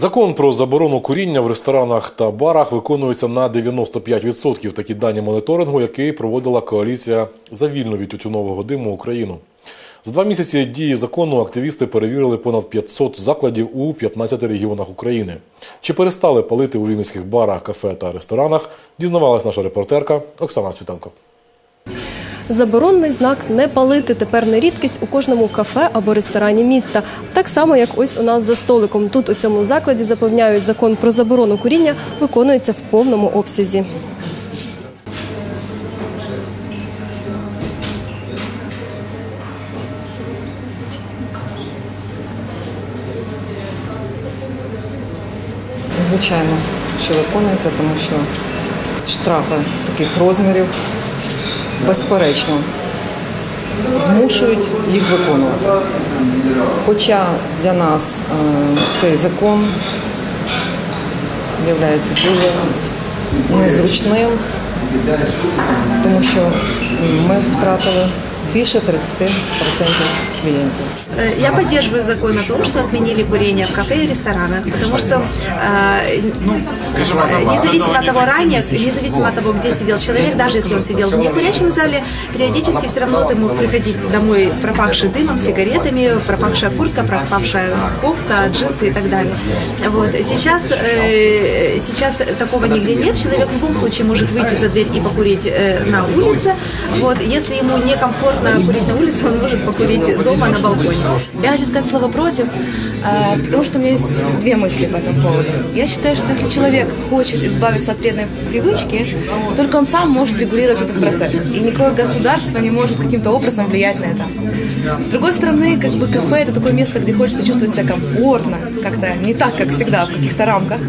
Закон про заборону куріння в ресторанах та барах виконується на 95%. Такі дані моніторингу, який проводила коаліція за вільну від тютюнового диму Україну. За два місяці дії закону активісти перевірили понад 500 закладів у 15 регіонах України. Чи перестали палити у вінницьких барах, кафе та ресторанах? Дізнавалась наша репортерка Оксана Світанко. Заборонний знак не палити тепер не рідкість у кожному кафе або ресторані міста. Так само, як ось у нас за столиком. Тут у цьому закладі запевняють, закон про заборону куріння виконується в повному обсязі. Звичайно, що виконується, тому що штрафи таких розмірів безперечно змушують їх виконувати. Хоча для нас е, цей закон є дуже незручним, тому що ми втратили більше 30% клієнтів. Э, Я поддерживаю закон о том, что отменили курение в кафе и ресторанах, потому что э, э, независимо от того ранее, независимо от того, где сидел человек, даже если он сидел в некурящем зале, периодически все равно ты мог приходить домой пропахший дымом, сигаретами, пропахшая куртка, пропавшая кофта, джинсы и так далее. Вот. Сейчас, э, сейчас такого нигде нет. Человек в любом случае может выйти за дверь и покурить э, на улице. Вот. Если ему некомфортно курить на улице, он может покурить дома на балконе. Я хочу сказать слово против, а, потому что у меня есть две мысли по этому поводу. Я считаю, что если человек хочет избавиться от вредной привычки, только он сам может регулировать этот процесс. И никакое государство не может каким-то образом влиять на это. С другой стороны, как бы кафе это такое место, где хочется чувствовать себя комфортно, как-то не так, как всегда, в каких-то рамках.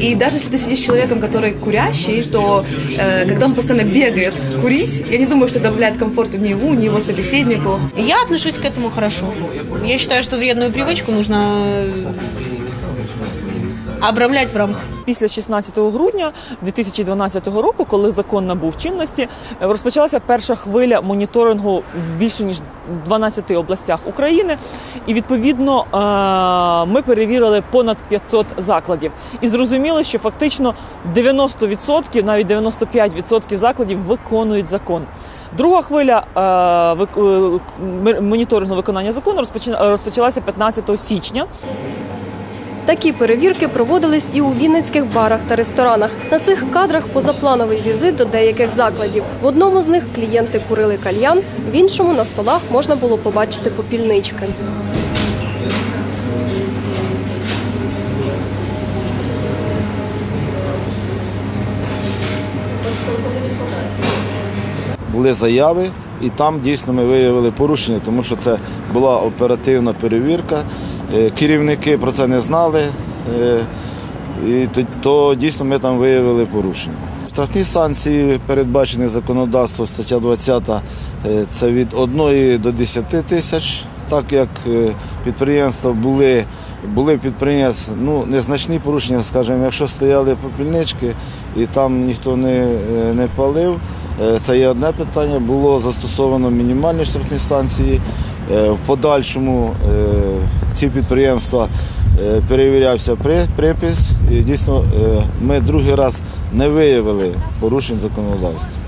И даже если ты сидишь с человеком, который курящий, то э, когда он постоянно бегает курить, я не думаю, что это влияет комфорту ни его, ни его собеседнику. Я отношусь к этому хорошо. Я считаю, что вредную привычку нужно обрамлять в рамках. Після 16 грудня 2012 року, коли закон набув чинності, розпочалася перша хвиля моніторингу в більше ніж 12 областях України. І відповідно е, ми перевірили понад 500 закладів. І зрозуміли, що фактично 90%, навіть 95% закладів виконують закон. Друга хвиля е, е, моніторингу виконання закону розпочалася 15 січня. Такі перевірки проводились і у вінницьких барах та ресторанах. На цих кадрах позаплановий візит до деяких закладів. В одному з них клієнти курили кальян, в іншому на столах можна було побачити попільнички. були заяви, і там дійсно ми виявили порушення, тому що це була оперативна перевірка. Е, Керівники про це не знали, е, і то, то дійсно ми там виявили порушення. Штрафні санкції передбачені законодавством, стаття 20, е, це від 1 до 10 тисяч. Так як підприємства були, були підприємств ну, незначні порушення, скажімо, якщо стояли попільнички і там ніхто не, не палив, це є одне питання. Було застосовано мінімальні штрафні санкції. Е, В подальшому е, ці підприємства е, перевірявся припис, і дійсно е, ми другий раз не виявили порушень законодавства.